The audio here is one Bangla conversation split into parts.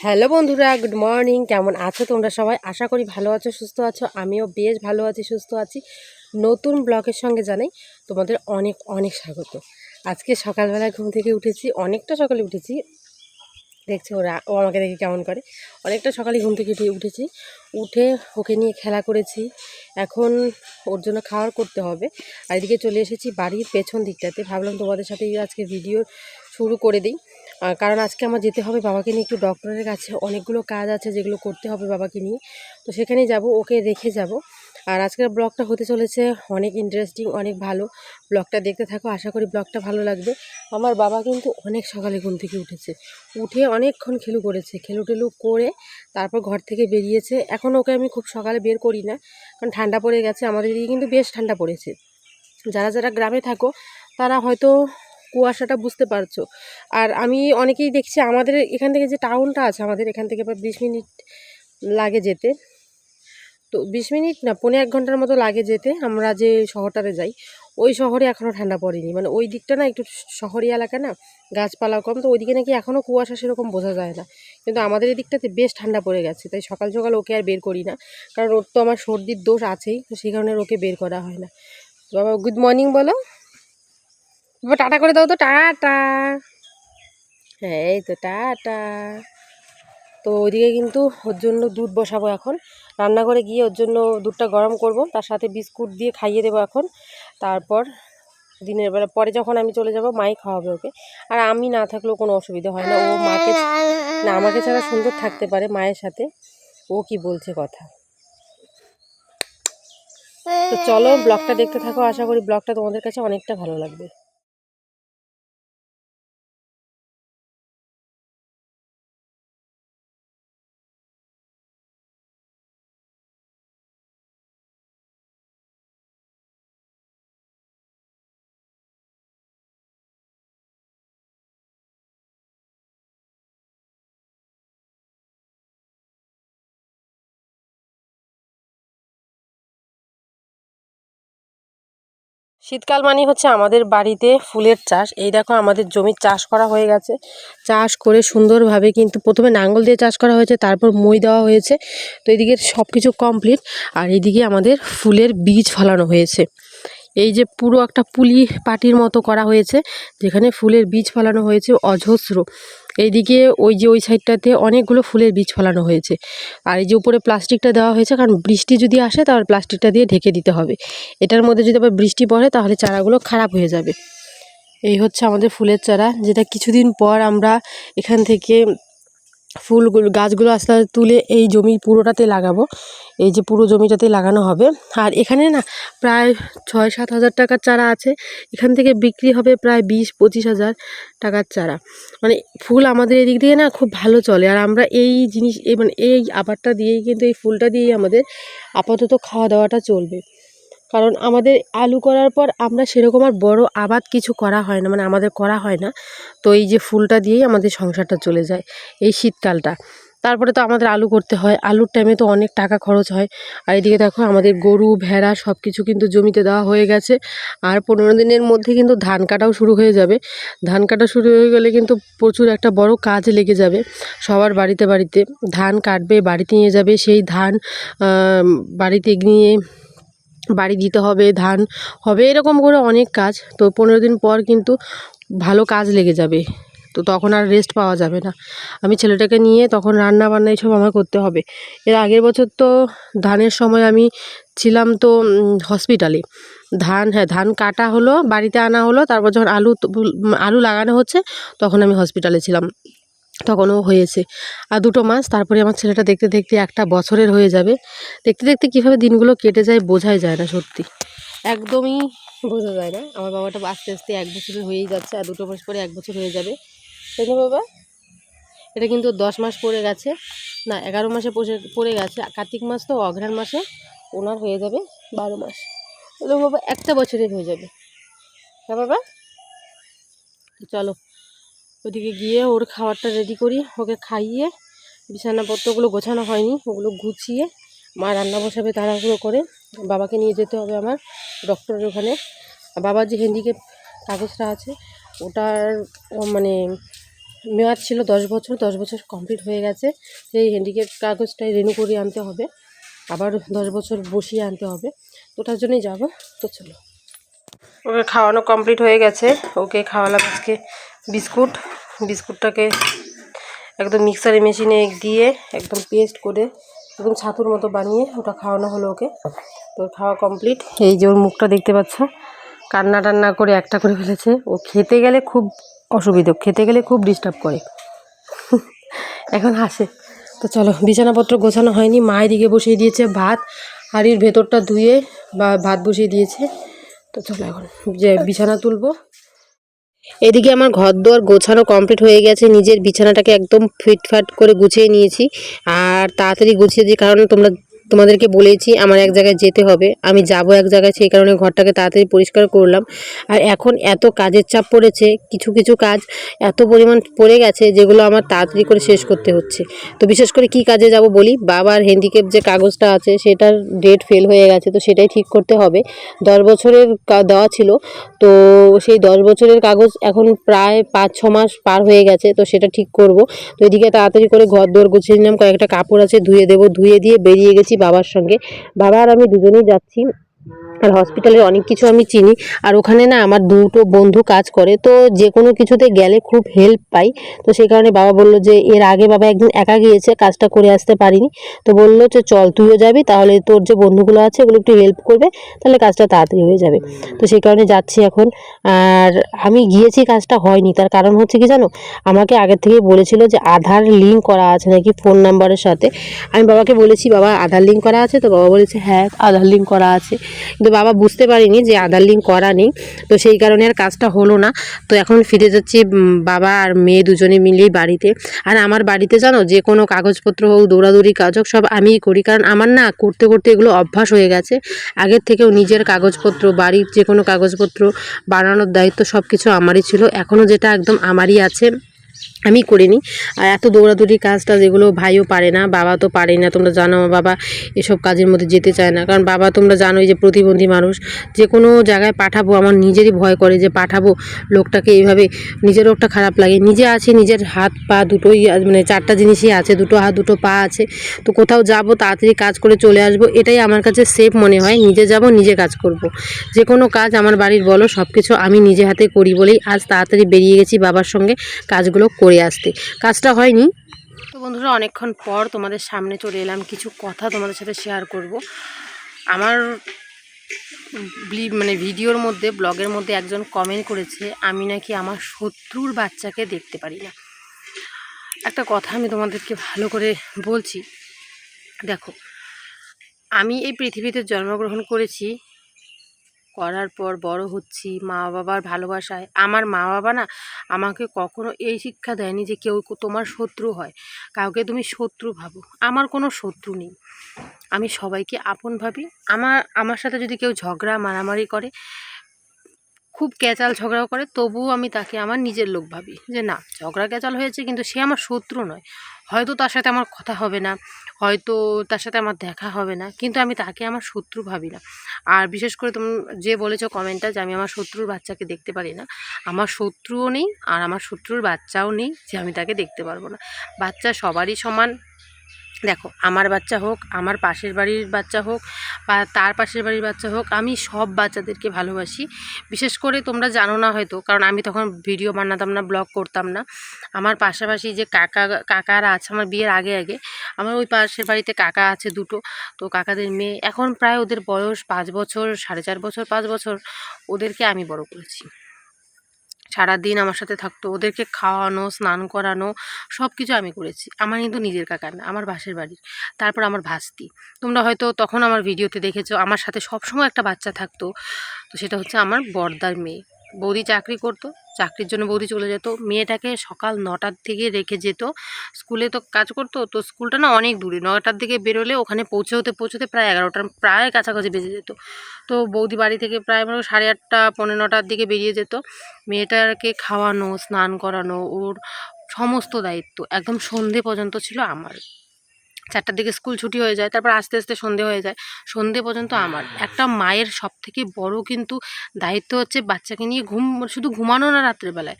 হ্যালো বন্ধুরা, গুড মর্নিং। কেমন আছো তোমরা সবাই? আশা করি ভালো আছো, সুস্থ আছো। আমিও বেশ ভালো আছি, সুস্থ আছি। নতুন ব্লগের সঙ্গে জানাই তোমাদের অনেক অনেক স্বাগত। আজকে সকালবেলা ঘুম থেকে উঠেছি, অনেকটা সকালে উঠেছি। দেখছে ওরা, ও আমাকে দেখে কেমন করে। অনেকটা সকালে ঘুম থেকে উঠে, উঠেছি। উঠে ওকে নিয়ে খেলা করেছি। এখন ওর জন্য খাওয়ার করতে হবে। আর এদিকে চলে এসেছি বাড়ির পেছন দিকটাতে। ভাবলাম তোমাদের সাথে আজকে ভিডিও শুরু করে দিই। কারণ আজকে আমার যেতে হবে বাবাকে নিয়ে, একটু ডক্টরের কাছে। অনেকগুলো কাজ আছে যেগুলো করতে হবে বাবাকে নিয়ে। তো সেখানেই যাব, ওকে রেখে যাব। আর আজকের ব্লগটা হতে চলেছে অনেক ইন্টারেস্টিং অনেক ভালো। ব্লগটা দেখতে থাকো, আশা করি ব্লগটা ভালো লাগবে। আমার বাবা কিন্তু অনেক সকালে ঘুম থেকে উঠেছে। উঠে অনেকক্ষণ খেলু করেছে। খেলু টেলু করে তারপর ঘর থেকে বেরিয়েছে। এখন ওকে আমি খুব সকালে বের করি না, কারণ ঠান্ডা পড়ে গেছে। আমাদের এদিকে কিন্তু বেশ ঠান্ডা পড়েছে। যারা যারা গ্রামে থাকো, তারা হয়তো কুয়াশাটা বুঝতে পারছ। আর আমি অনেকেই দেখছি আমাদের এখান থেকে যে টাউনটা আছে, আমাদের এখান থেকে প্রায় বিশ মিনিট লাগে যেতে। তো বিশ মিনিট না পনেরো এক ঘণ্টার মতো লাগে যেতে, আমরা যে শহরটাতে যাই, ওই শহরে এখনও ঠান্ডা পড়েনি। মানে ওই দিকটা না একটু শহরি এলাকা না গাছপালা কম, তো ওইদিকে নাকি এখনও কুয়াশা সেরকম বোঝা যায় না। কিন্তু আমাদের এদিকটাতে বেশ ঠান্ডা পড়ে গেছে, তাই সকাল সকাল ওকে আর বের করি না। কারণ ওর তো আমার সর্দির দোষ আছেই, তো সেই কারণে ওকে বের করা হয় না। বাবা গুড মর্নিং বলো। টাটা করে দাও তো, টাটা। হ্যাঁ এই তো টাটা। তো ওইদিকে কিন্তু ওর জন্য দুধ বসাবো এখন। রান্নাঘরে গিয়ে ওর জন্য দুধটা গরম করব, তার সাথে বিস্কুট দিয়ে খাইয়ে দেবো এখন। তারপর দিনের বেলা, পরে যখন আমি চলে যাব, মাই খাওয়াবে ওকে। আর আমি না থাকলেও কোনো অসুবিধা হয় না। ও মাকে না, আমাকে ছাড়া সুন্দর থাকতে পারে মায়ের সাথে। ও কি বলছে কথা। তো চলো, ব্লগটা দেখতে থাকো। আশা করি ব্লগটা তোমাদের কাছে অনেকটা ভালো লাগবে। শীতকাল মানে হচ্ছে আমাদের বাড়িতে ফুলের চাষ। এই দেখো আমাদের জমির চাষ করা হয়ে গেছে। চাষ করে সুন্দরভাবে কিন্তু প্রথমে নাঙ্গল দিয়ে চাষ করা হয়েছে, তারপর মই দেওয়া হয়েছে। তো এদিকে সব কিছু কমপ্লিট আর এদিকে আমাদের ফুলের বীজ ফলানো হয়েছে। এই যে পুরো একটা পুলি পাটির মতো করা হয়েছে, যেখানে ফুলের বীজ ফলানো হয়েছে অজস্র। এইদিকে ওই যে ওই সাইডটাতে অনেকগুলো ফুলের বীজ ফলানো হয়েছে। আর এই যে উপরে প্লাস্টিকটা দেওয়া হয়েছে, কারণ বৃষ্টি যদি আসে তাহলে প্লাস্টিকটা দিয়ে ঢেকে দিতে হবে। এটার মধ্যে যদি আবার বৃষ্টি পড়ে তাহলে চারাগুলো খারাপ হয়ে যাবে। এই হচ্ছে আমাদের ফুলের চারা, যেটা কিছুদিন পর আমরা এখান থেকে ফুলগুলো, গাছগুলো আস্তে আস্তে তুলে এই জমি পুরোটাতে লাগাবো। এই যে পুরো জমিটাতে লাগানো হবে। আর এখানে না প্রায় ছয় সাত হাজার টাকার চারা আছে। এখান থেকে বিক্রি হবে প্রায় বিশ পঁচিশ হাজার টাকার চারা। মানে ফুল আমাদের এদিক দিয়ে না খুব ভালো চলে। আর আমরা এই জিনিস, এই মানে এই আবারটা দিয়েই কিন্তু এই ফুলটা দিয়েই আমাদের আপাতত খাওয়া দাওয়াটা চলবে। কারণ আমাদের আলু করার পর আমরা সেরকম আর বড় আবাদ কিছু করা হয় না মানে আমাদের করা হয় না। তো এই যে ফুলটা দিয়েই আমাদের সংসারটা চলে যায়, এই শীতকালটা। তারপরে তো আমাদের আলু করতে হয়, আলুর টাইমে তো অনেক টাকা খরচ হয়। আর এদিকে দেখো, আমাদের গরু, ভেড়া সব কিছু কিন্তু জমিতে দেওয়া হয়ে গেছে। আর পনেরো দিনের মধ্যে কিন্তু ধান কাটাও শুরু হয়ে যাবে। ধান কাটা শুরু হয়ে গেলে কিন্তু প্রচুর একটা বড় কাজ লেগে যাবে। সবার বাড়িতে বাড়িতে ধান কাটবে, বাড়িতে নিয়ে যাবে। সেই ধান বাড়িতে নিয়ে বাড়ি দিতে হবে, ধান হবে, এরকম করে অনেক কাজ। তো পনেরো দিন পর কিন্তু ভালো কাজ লেগে যাবে। তো তখন আর রেস্ট পাওয়া যাবে না। আমি ছেলেটাকে নিয়ে তখন রান্না বান্না এইসব আমার করতে হবে। এর আগের বছর তো ধানের সময় আমি ছিলাম তো হসপিটালে ধান হ্যাঁ ধান কাটা হলো, বাড়িতে আনা হলো, তারপর যখন আলু আলু লাগানো হচ্ছে, তখন আমি হসপিটালে ছিলাম। তখনও হয়েছে। আর দুটো মাস তারপরে আমার ছেলেটা দেখতে দেখতে একটা বছরের হয়ে যাবে। দেখতে দেখতে কীভাবে দিনগুলো কেটে যায় বোঝাই যায় না সত্যি। একদমই বোঝা যায় না। আমার বাবাটা আস্তে আস্তে এক বছরের হয়েই যাচ্ছে আর দুটো মাস পরে এক বছর হয়ে যাবে। তাই বাবা? এটা কিন্তু দশ মাস পড়ে গেছে। না, এগারো মাসে পড়ে গেছে। কার্তিক মাস তো অঘ্রাণ মাসে। ওনার হয়ে যাবে বারো মাস। বাবা একটা বছরের হয়ে যাবে। হ্যাঁ বাবা? চলো। ওদিকে গিয়ে ওর খাবারটা রেডি করি, ওকে খাইয়ে বিছানাপত্রগুলো গোছানো হয়নি, ওগুলো গুছিয়ে মা রান্না বসাবে তাড়াহুড়ো করে, বাবাকে নিয়ে যেতে হবে আমার ডক্টরের ওখানে। বাবার যে হ্যান্ডিক্যাপ কাগজটা আছে, ওটার মানে মেয়াদ ছিল দশ বছর দশ বছর কমপ্লিট হয়ে গেছে, সেই হ্যান্ডিক্যাপ কাগজটাই রেনু করিয়ে আনতে হবে। আবার দশ বছর বসিয়ে আনতে হবে ওটার জন্যই যাব, তো চলো। ওকে খাওয়ানো কমপ্লিট হয়ে গেছে। ওকে খাওয়ালাম আজকে বিস্কুট। বিস্কুটটাকে একদম মিক্সারে মেশিনে দিয়ে একদম পেস্ট করে একদম ছাতুর মতো বানিয়ে ওটা খাওয়ানো হলো ওকে। তো খাওয়া কমপ্লিট। এই যে ওর মুখটা দেখতে পাচ্ছ, কান্না টান্না করে একটা করে ফেলেছে। ও খেতে গেলে খুব অসুবিধে, খেতে গেলে খুব ডিস্টার্ব করে। এখন হাসে। তো চলো, বিছানাপত্র গোছানো হয়নি। মায়ের দিকে বসিয়ে দিয়েছে ভাত। হাড়ির ভেতরটা ধুয়ে বা ভাত বসিয়ে দিয়েছে। তো চলো এখন যে বিছানা তুলবো। এদিকে আমার ঘর দোয়ার গোছানো কমপ্লিট হয়ে গেছে। নিজের বিছানাটাকে একদম ফিটফাট করে গুছিয়ে নিয়েছি। আর তাড়াতাড়ি গুছিয়ে দিই, কারণ তোমরা তোমাদেরকে বলেছি, আমার এক জায়গায় যেতে হবে। আমি যাব এক জায়গায়, সেই কারণে ঘরটাকে তাড়াতাড়ি পরিষ্কার করলাম। আর এখন এত কাজের চাপ পড়েছে, কিছু কিছু কাজ এত পরিমাণ পড়ে গেছে, যেগুলো আমার তাড়াতাড়ি করে শেষ করতে হচ্ছে। তো বিশেষ করে কি কাজে যাব বলি, বাবার হ্যান্ডিক্যাপ যে কাগজটা আছে, সেটার ডেট ফেল হয়ে গেছে, তো সেটাই ঠিক করতে হবে। দশ বছরের দেওয়া ছিল, তো সেই দশ বছরের কাগজ এখন প্রায় পাঁচ, ছ মাস পার হয়ে গেছে, তো সেটা ঠিক করব। তো এদিকে তাড়াতাড়ি করে ঘর দোর গুছিয়ে নিলাম, কয়েকটা কাপড় আছে, ধুয়ে দেবো, ধুয়ে দিয়ে বেরিয়ে গেছি বাবার সঙ্গে। বাবা আর আমি দুজনেই যাচ্ছি। আর হসপিটালের অনেক কিছু আমি চিনি। আর ওখানে না আমার দুটো বন্ধু কাজ করে, তো যে কোনো কিছুতে গেলে খুব হেল্প পাই। তো সেই কারণে বাবা বলল যে, এর আগে বাবা একদিন একা গিয়েছে, কাজটা করে আসতে পারিনি। তো বলল যে, চল, তুইও যাবি, তাহলে তোর যে বন্ধুগুলো আছে, ওগুলো একটু হেল্প করবে, তাহলে কাজটা তাড়াতাড়ি হয়ে যাবে। তো সেই কারণে যাচ্ছি এখন। আর আমি গিয়েছি, কাজটা হয়নি। তার কারণ হচ্ছে কি জানো? আমাকে আগের থেকেই বলেছিল যে, আধার লিঙ্ক করা আছে নাকি ফোন নাম্বারের সাথে। আমি বাবাকে বলেছি, বাবা, আধার লিঙ্ক করা আছে? তো বাবা বলেছে হ্যাঁ আধার লিঙ্ক করা আছে। কিন্তু বাবা বুঝতে পারিনি যে আধার লিঙ্ক করা নেই। তো সেই কারণে আর কাজটা হলো না। তো এখন ফিরে যাচ্ছি বাবা আর মেয়ে দুজনে মিলেই বাড়িতে। আর আমার বাড়িতে জানো, যে কোনো কাগজপত্র হোক, দৌড়াদৌড়ি কাজ হোক, সব আমিই করি। কারণ আমার না করতে করতে এগুলো অভ্যাস হয়ে গেছে। আগের থেকেও নিজের কাগজপত্র, বাড়ির যে কোনো কাগজপত্র, বানানোর দায়িত্ব সব কিছু আমারই ছিল। এখনও যেটা একদম আমারই আছে। আমি করিনি। আর এত দৌড়াদৌড়ি কাজটা যেগুলো ভাইও পারে না, বাবা তো পারে না। তোমরা জানো বাবা এসব কাজের মধ্যে যেতে চায় না। কারণ বাবা তোমরা জানোই যে প্রতিবন্ধী মানুষ। যে কোনো জায়গায় পাঠাবো, আমার নিজেরই ভয় করে যে পাঠাবো লোকটাকে এইভাবে। নিজেরও একটা খারাপ লাগে। নিজে আছে, নিজের হাত পা দুটোই মানে চারটা জিনিসই আছে, দুটো হাত, দুটো পা আছে। তো কোথাও যাব, তাড়াতাড়ি কাজ করে চলে আসব, এটাই আমার কাছে সেফ মনে হয়। নিজে যাব, নিজে কাজ করব। যে কোনো কাজ আমার বাড়ির বলো সব কিছু আমি নিজে হাতে করি বলেই আজ তাড়াতাড়ি বেরিয়ে গেছি বাবার সঙ্গে। কাজগুলো করে আসতে। কাজটা হয়নি। তো বন্ধুরা, অনেকক্ষণ পর তোমাদের সামনে চলে এলাম। কিছু কথা তোমাদের সাথে শেয়ার করব। আমার মানে ভিডিওর মধ্যে, ব্লগের মধ্যে একজন কমেন্ট করেছে, আমি নাকি আমার শত্রুর বাচ্চাকে দেখতে পারি না। একটা কথা আমি তোমাদেরকে ভালো করে বলছি। দেখো, আমি এই পৃথিবীতে জন্মগ্রহণ করেছি করার পর বড় হচ্ছি মা বাবার ভালোবাসায়। আমার মা বাবা না আমাকে কখনো এই শিক্ষা দেয়নি যে কেউ তোমার শত্রু হয়। কাউকে তুমি শত্রু ভাবো। আমার কোনো শত্রু নেই। আমি সবাইকে আপন ভাবি। আমার আমার সাথে যদি কেউ ঝগড়া, মারামারি করে, খুব ক্যাচাল ঝগড়াও করে, তবুও আমি তাকে আমার নিজের লোক ভাবি যে না, ঝগড়া ক্যাচাল হয়েছে কিন্তু সে আমার শত্রু নয়। হয়তো তার সাথে আমার কথা হবে না। হয়তো তার সাথে আমার দেখা হবে না। কিন্তু আমি তাকে আমার শত্রু ভাবি না। আর বিশেষ করে তুমি, যে বলেছ কমেন্টটা যে আমি আমার শত্রুর বাচ্চাকে দেখতে পারি না, আমার শত্রুও নেই আর আমার শত্রুর বাচ্চাও নেই যে আমি তাকে দেখতে পারব না। বাচ্চা সবারই সমান দেখো, আমার বাচ্চা হোক, আমার পাশের বাড়ির বাচ্চা হোক, বা তার পাশের বাড়ির বাচ্চা হোক, আমি সব বাচ্চাদেরকে ভালোবাসি। বিশেষ করে তোমরা জানো না হয়তো, কারণ আমি তখন ভিডিও বানাতাম না, ব্লগ করতাম না। আমার পাশাপাশি যে কাকা, কাকারা আছে, আমার বিয়ের আগে আগে, আমার ওই পাশের বাড়িতে কাকা আছে দুটো। তো কাকাদের মেয়ে, এখন প্রায় ওদের বয়স পাঁচ বছর, সাড়ে চার বছর, পাঁচ বছর, ওদেরকে আমি বড় করেছি। সারাদিন আমার সাথে থাকতো, ওদেরকে খাওয়ানো, স্নান করানো সব কিছু আমি করেছি। আমার কিন্তু নিজের কাকার না, আমার বাসের বাড়ির। তারপর আমার ভাস্তি। তোমরা হয়তো তখন আমার ভিডিওতে দেখেছ, আমার সাথে সবসময় একটা বাচ্চা থাকতো, তো সেটা হচ্ছে আমার বর্দার মেয়ে। বৌদি চাকরি করতো, চাকরির জন্য বৌদি চলে যেত। মেয়েটাকে সকাল নটার থেকে রেখে যেত। স্কুলে তো কাজ করতো, তো স্কুলটা না অনেক দূরে। নটার দিকে বেরোলে ওখানে পৌঁছতে পৌঁছতে প্রায় এগারোটার, প্রায় কাছাকাছি বেজে যেত। তো বৌদি বাড়ি থেকে প্রায় মনে সাড়ে আটটা পনেরো নটার দিকে বেরিয়ে যেত। মেয়েটাকে খাওয়ানো, স্নান করানো, ওর সমস্ত দায়িত্ব একদম সন্ধে পর্যন্ত ছিল আমার। চারটার দিকে স্কুল ছুটি হয়ে যায়, তারপর আস্তে আস্তে সন্ধে হয়ে যায়। সন্ধে পর্যন্ত আমার। একটা মায়ের সব থেকে বড় কিন্তু দায়িত্ব হচ্ছে বাচ্চাকে নিয়ে ঘুম, শুধু ঘুমানো না রাত্রেবেলায়।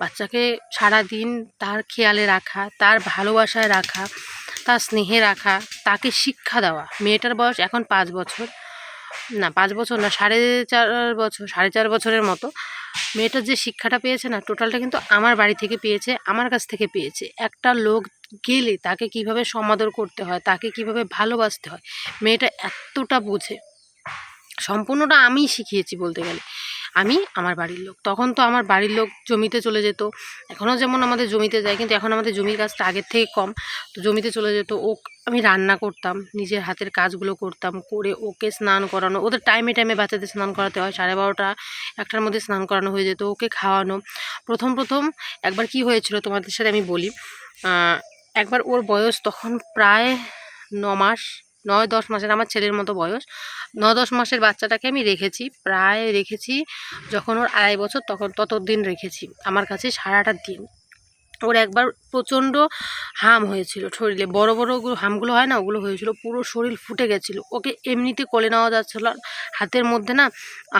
বাচ্চাকে সারা দিন তার খেয়ালে রাখা, তার ভালোবাসায় রাখা, তার স্নেহে রাখা, তাকে শিক্ষা দেওয়া। মেয়েটার বয়স এখন পাঁচ বছর। না, পাঁচ বছর না, সাড়ে চার বছর, সাড়ে চার বছরের মতো মেয়েটার যে শিক্ষাটা পেয়েছে না, টোটালটা কিন্তু আমার বাড়ি থেকে পেয়েছে, আমার কাছ থেকে পেয়েছে। একটা লোক গেলে তাকে কীভাবে সমাদর করতে হয়, তাকে কীভাবে ভালোবাসতে হয়, মেয়েটা এতটা বোঝে। সম্পূর্ণটা আমিই শিখিয়েছি বলতে গেলে। আমি, আমার বাড়ির লোক। তখন তো আমার বাড়ির লোক জমিতে চলে যেত। এখনও যেমন আমাদের জমিতে যায়, কিন্তু এখন আমাদের জমির কাজটা আগের থেকে কম। তো জমিতে চলে যেত, ও, আমি রান্না করতাম, নিজের হাতের কাজগুলো করতাম, করে ওকে স্নান করানো, ওদের টাইমে টাইমে বাচ্চাদের স্নান করাতে হয়, সাড়ে বারোটা, একটার মধ্যে স্নান করানো হয়ে যেত, ওকে খাওয়ানো। প্রথম প্রথম একবার কি হয়েছিল তোমাদের সাথে আমি বলি একবার ওর বয়স তখন প্রায় ন মাস নয় দশ মাসের আমার ছেলের মতো বয়স। ন দশ মাসের বাচ্চাটাকে আমি রেখেছি, প্রায় রেখেছি যখন ওর আড়াই বছর তখন তত দিন রেখেছি, আমার কাছে সারাটা দিন। ওর একবার প্রচণ্ড হাম হয়েছিল শরীরে, বড় বড় ওগুলো হামগুলো হয় না, ওগুলো হয়েছিল, পুরো শরীর ফুটে গেছিল। ওকে এমনিতে কোলে নেওয়া যাচ্ছিল হাতের মধ্যে না,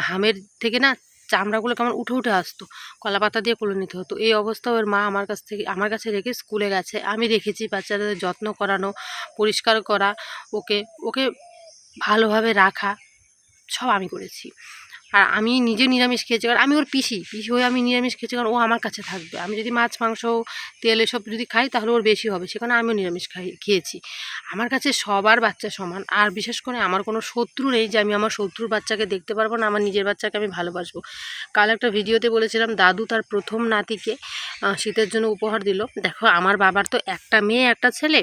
হামের থেকে না চামড়াগুলো কেমন উঠে উঠে আসতো কলা পাতা দিয়ে কোলে নিতে হতো। এই অবস্থা ওর মা আমার কাছ থেকে, আমার কাছে রেখে স্কুলে গেছে। আমি রেখেছি বাচ্চাদের যত্ন করানো, পরিষ্কার করা, ওকে ওকে ভালোভাবে রাখা, সব আমি করেছি। আর আমি নিজে নিরামিষ খেয়েছি কারণ আমি ওর পিসি পিসি হয়ে আমি নিরামিষ খেয়েছি, কারণ ও আমার কাছে থাকবে। আমি যদি মাছ, মাংস, তেল এসব যদি খাই, তাহলে ওর বেশি হবে, সেখানে আমিও নিরামিষ খাই, খেয়েছি। আমার কাছে সবার বাচ্চা সমান, আর বিশেষ করে আমার কোনো শত্রু নেই যে আমি আমার শত্রুর বাচ্চাকে দেখতে পারব না, আমার নিজের বাচ্চাকে আমি ভালোবাসবো। কাল একটা ভিডিওতে বলেছিলাম, দাদু তার প্রথম নাতিকে শীতের জন্য উপহার দিল। দেখো, আমার বাবার তো একটা মেয়ে, একটা ছেলে,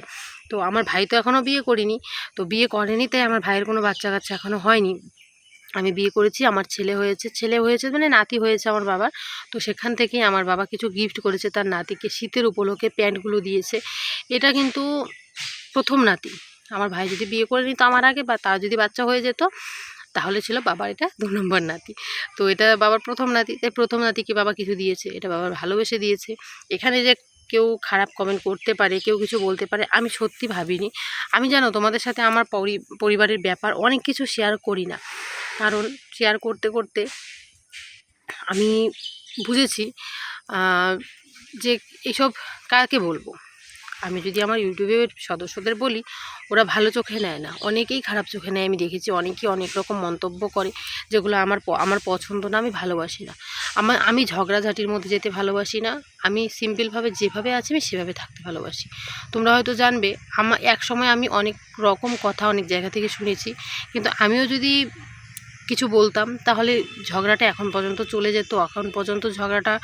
তো আমার ভাই তো এখনও বিয়ে করিনি, তো বিয়ে করেনি, তাই আমার ভাইয়ের কোনো বাচ্চা কাচ্চা এখনও হয়নি। আমি বিয়ে করেছি, আমার ছেলে হয়েছে ছেলে হয়েছে মানে নাতি হয়েছে আমার বাবার। তো সেখান থেকেই আমার বাবা কিছু গিফট করেছে, তার নাতিকে শীতের উপলক্ষে প্যান্টগুলো দিয়েছে। এটা কিন্তু প্রথম নাতি। আমার ভাই যদি বিয়ে করে নিত আমার আগে বা তার যদি বাচ্চা হয়ে যেত, তাহলে ছিল বাবার এটা দু নম্বর নাতি। তো এটা বাবার প্রথম নাতি, তাই প্রথম নাতিকে বাবা কিছু দিয়েছে, এটা বাবার ভালোবেসে দিয়েছে। এখানে যে কেউ খারাপ কমেন্ট করতে পারে, কেউ কিছু বলতে পারে, আমি সত্যি ভাবিনি। আমি জানো তোমাদের সাথে আমার পরি- পরিবারের ব্যাপার অনেক কিছু শেয়ার করি না। কারণ শেয়ার করতে করতে আমি বুঝেছি যে এসব কাকে বলব? আমি যদি আমার ইউটিউবের সদস্যদের বলি, ওরা ভালো চোখে নেয় না। অনেকেই খারাপ চোখে নেয়, আমি দেখেছি অনেকেই অনেক রকম মন্তব্য করে, যেগুলো আমার আমার পছন্দ না, আমি ভালোবাসি না। আমার, আমি ঝগড়াঝাটির মধ্যে যেতে ভালোবাসি না। আমি সিম্পলভাবে যেভাবে আছি, আমি সেভাবে থাকতে ভালোবাসি। তোমরা হয়তো জানবে আমার এক সময় আমি অনেক রকম কথা অনেক জায়গা থেকে শুনেছি। কিন্তু আমিও যদি কিছু বলতাম, তাহলে ঝগড়াটা এখন পর্যন্ত চলে যেত। এখন পর্যন্ত ঝগড়াটা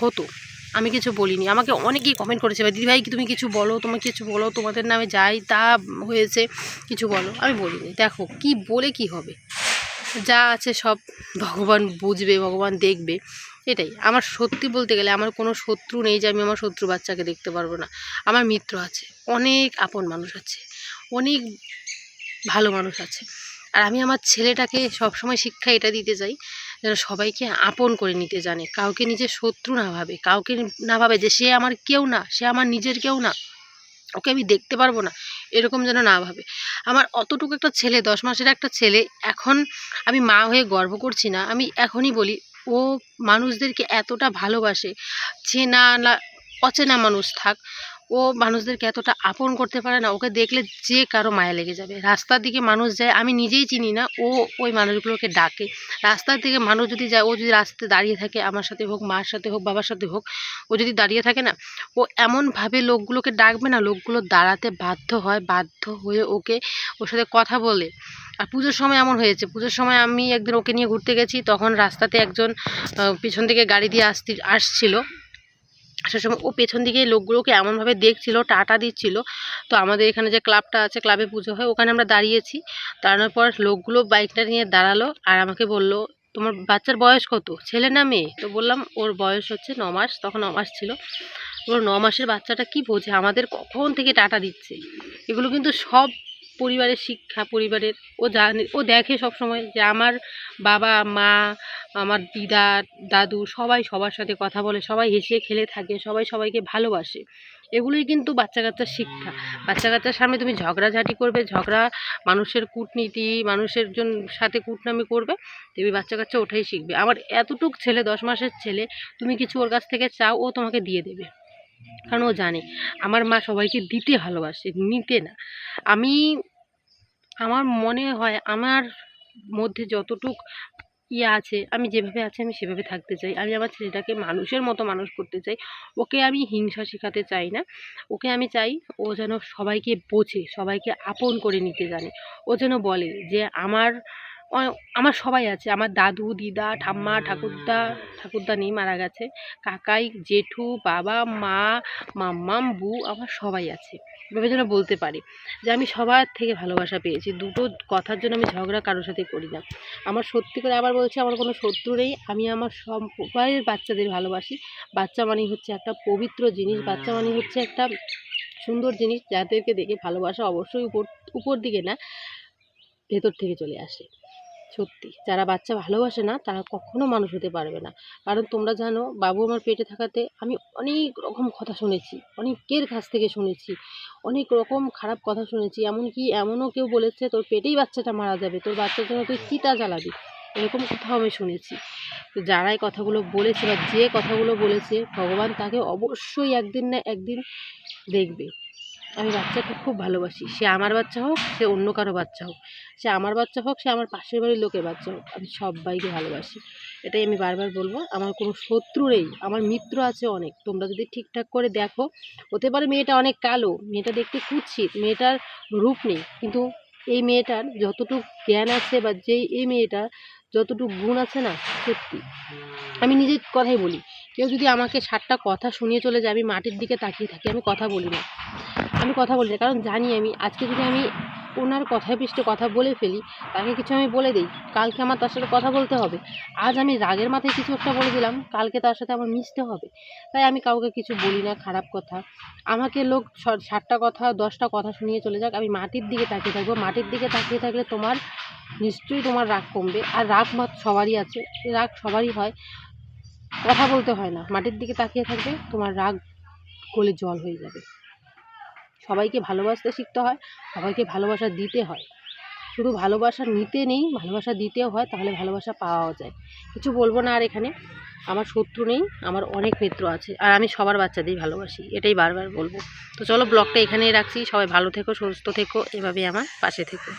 হতো। আমি কিছু বলিনি। আমাকে অনেকেই কমেন্ট করেছে, ভাই, দিদিভাই, কি তুমি কিছু বলো? তোমার কিছু বলো? তোমাদের নামে যাই, তা হয়েছে, কিছু বলো? আমি বলিনি। দেখো, কি বলে কি হবে? যা আছে সব ভগবান বুঝবে, ভগবান দেখবে, এটাই। আমার সত্যি বলতে গেলে আমার কোনো শত্রু নেই যে আমি আমার শত্রু বাচ্চাকে দেখতে পারব না। আমার মিত্র আছে, অনেক আপন মানুষ আছে, অনেক ভালো মানুষ আছে। আর আমি আমার ছেলেটাকে সবসময় শিক্ষা এটা দিতে চাই যেন সবাইকে আপন করে নিতে জানে, কাউকে নিজের শত্রু না ভাবে, কাউকে না ভাবে যে সে আমার কেউ না, সে আমার নিজের কেউ না। ওকে আমি দেখতে পারব না, এরকম যেন না ভাবে। আমার অতটুকু একটা ছেলে, দশ মাসের একটা ছেলে, এখন আমি মা হয়ে গর্ব করছি না। আমি এখনই বলি, ও মানুষদেরকে এতটা ভালোবাসে, চেনা না, অচেনা মানুষ থাক ও মানুষদেরকে এতটা আপন করতে পারে না, ওকে দেখলে যে কারও মায়া লেগে যাবে। রাস্তার দিকে মানুষ যায়, আমি নিজেই চিনি না, ও ওই মানুষগুলোকে ডাকে। রাস্তার দিকে মানুষ যদি যায়, ও যদি রাস্তায় দাঁড়িয়ে থাকে, আমার সাথে হোক, মার সাথে হোক, বাবার সাথে হোক, ও যদি দাঁড়িয়ে থাকে না, ও এমনভাবে লোকগুলোকে ডাকবে না, লোকগুলো দাঁড়াতে বাধ্য হয়, বাধ্য হয়ে ওকে ওর সাথে কথা বলে। আর পুজোর সময় এমন হয়েছে, পুজোর সময় আমি একদিন ওকে নিয়ে ঘুরতে গেছি, তখন রাস্তাতে একজন পিছন থেকে গাড়ি দিয়ে আসতে, আসছিল। আসার সময় ও পেছন দিকে লোকগুলোকে এমনভাবে দেখছিল, টাটা দিচ্ছিল। তো আমাদের এখানে যে ক্লাবটা আছে, ক্লাবে পুজো হয়, ওখানে আমরা দাঁড়িয়েছি। দাঁড়ানোর পর লোকগুলো বাইকটা নিয়ে দাঁড়াল আর আমাকে বলল, তোমার বাচ্চার বয়স কত? ছেলে না মেয়ে? তো বললাম, ওর বয়স হচ্ছে ন মাস। তখন ন মাস ছিল। ওর ন মাসের বাচ্চাটা কি বোঝে? আমাদের কখন থেকে টাটা দিচ্ছে? এগুলো কিন্তু সব পরিবারের শিক্ষা, পরিবারের, ও জানে, ও দেখে সব সময় যে আমার বাবা, মা, আমার দিদা, দাদু সবাই সবার সাথে কথা বলে, সবাই হেসে খেলে থাকে, সবাই সবাইকে ভালোবাসে। এগুলোই কিন্তু বাচ্চা কাচ্চার শিক্ষা। বাচ্চা কাচ্চার সামনে তুমি ঝগড়াঝাটি করবে, ঝগড়া মানুষের কূটনীতি, মানুষের জন সাথে কূটনামি করবে, তুমি বাচ্চা কাচ্চা ওঠাই শিখবে। আমার এতটুক ছেলে, দশ মাসের ছেলে, তুমি কিছু ওর কাছ থেকে চাও, ও তোমাকে দিয়ে দেবে। কারণ ও জানে, আমার মা সবাইকে দিতে ভালোবাসে, নিতে না। আমি, আমার মনে হয় আমার মধ্যে যতটুক ইয়ে আছে, আমি যেভাবে আছি আমি সেভাবে থাকতে চাই। আমি আমার ছেলেটাকে মানুষের মতো মানুষ করতে চাই। ওকে আমি হিংসা শেখাতে চাই না। ওকে আমি চাই ও যেন সবাইকে বোঝে, সবাইকে আপন করে নিতে জানে। ও যেন বলে যে আমার আমার সবাই আছে। আমার দাদু, দিদা, ঠাম্মা, ঠাকুরদা ঠাকুরদা নেই, মারা গেছে। কাকাই, জেঠু, বাবা, মা, মাম্মাম বু আমার সবাই আছে। এভাবে যেন বলতে পারে যে আমি সবার থেকে ভালোবাসা পেয়েছি। দুটো কথার জন্য আমি ঝগড়া কারোর সাথে করি না। আমার সত্যি করে আবার বলছি, আমার কোনো শত্রু নেই। আমি আমার সব সবাই বাচ্চাদের ভালোবাসি। বাচ্চা মানেই হচ্ছে একটা পবিত্র জিনিস। বাচ্চা মানেই হচ্ছে একটা সুন্দর জিনিস। যাদেরকে দেখে ভালোবাসা অবশ্যই উপর উপর দিকে না, ভেতর থেকে চলে আসে। সত্যি। যারা বাচ্চা ভালোবাসে না, তারা কখনো মানুষ হতে পারবে না। কারণ তোমরা জানো, বাবু আমার পেটে থাকাতে আমি অনেক রকম কথা শুনেছি, অনেকের কাছ থেকে শুনেছি, অনেক রকম খারাপ কথা শুনেছি। এমনকি এমনও কেউ বলেছে, তোর পেটেই বাচ্চাটা মারা যাবে, তোর বাচ্চার জন্য তুই চিতা জ্বালাবি? এরকম কথাও আমি শুনেছি। তো যারা এই কথাগুলো বলেছে বা যে কথাগুলো বলেছে, ভগবান তাকে অবশ্যই একদিন না একদিন দেখবে। আমি বাচ্চাকে খুব ভালোবাসি। সে আমার বাচ্চা হোক, সে অন্য কারও বাচ্চা হোক। সে আমার বাচ্চা হোক, সে আমার পাশের বাড়ির লোকের বাচ্চা হোক, আমি সবাইকে ভালোবাসি। এটাই আমি বারবার বলব, আমার কোনো শত্রু নেই, আমার মিত্র আছে অনেক। তোমরা যদি ঠিকঠাক করে দেখো, হতে পারে মেয়েটা অনেক কালো, মেয়েটা দেখতে কুৎসিত, মেয়েটার রূপ নেই, কিন্তু এই মেয়েটার যতটুকু জ্ঞান আছে বা যেই, এই মেয়েটার যতটুকু গুণ আছে না, সত্যি। আমি নিজের কথাই বলি, কেউ যদি আমাকে ষাটটা কথা শুনিয়ে চলে যায়, আমি মাটির দিকে তাকিয়ে থাকি, আমি কথা বলি না। আমি কথা বলি কারণ জানি আমি, আজকে যদি আমি ওনার কথায় পৃষ্ঠে কথা বলে ফেলি, তাকে কিছু আমি বলে দিই, কালকে আমার তার সাথে কথা বলতে হবে। আজ আমি রাগের মাথায় কিছু একটা বলে দিলাম, কালকে তার সাথে আমার মিশতে হবে। তাই আমি কাউকে কিছু বলি না, খারাপ কথা। আমাকে লোক ষাটটা কথা, দশটা কথা শুনিয়ে চলে যাক, আমি মাটির দিকে তাকিয়ে থাকব। মাটির দিকে তাকিয়ে থাকলে তোমার, নিশ্চয়ই তোমার রাগ কমবে। আর রাগ মাত সবারই আছে, রাগ সবারই হয়। কথা বলতে হয় না, মাটির দিকে তাকিয়ে থাকবে, তোমার রাগ গলে জল হয়ে যাবে। সবাইকে ভালোবাসতে শিখতে হয়, সবাইকে ভালোবাসা দিতে হয়। শুধু ভালোবাসা নিতে নেই, ভালোবাসা দিতেও হয়, তাহলে ভালোবাসা পাওয়াও যায়। কিছু বলব না আর এখানে। আমার শত্রু নেই, আমার অনেক মিত্র আছে, আর আমি সবার বাচ্চাদেরই ভালোবাসি, এটাই বারবার বলব। তো চলো ব্লগটা এখানেই রাখছি, সবাই ভালো থেকো, সুস্থ থেকো, এভাবেই আমার পাশে থেকো।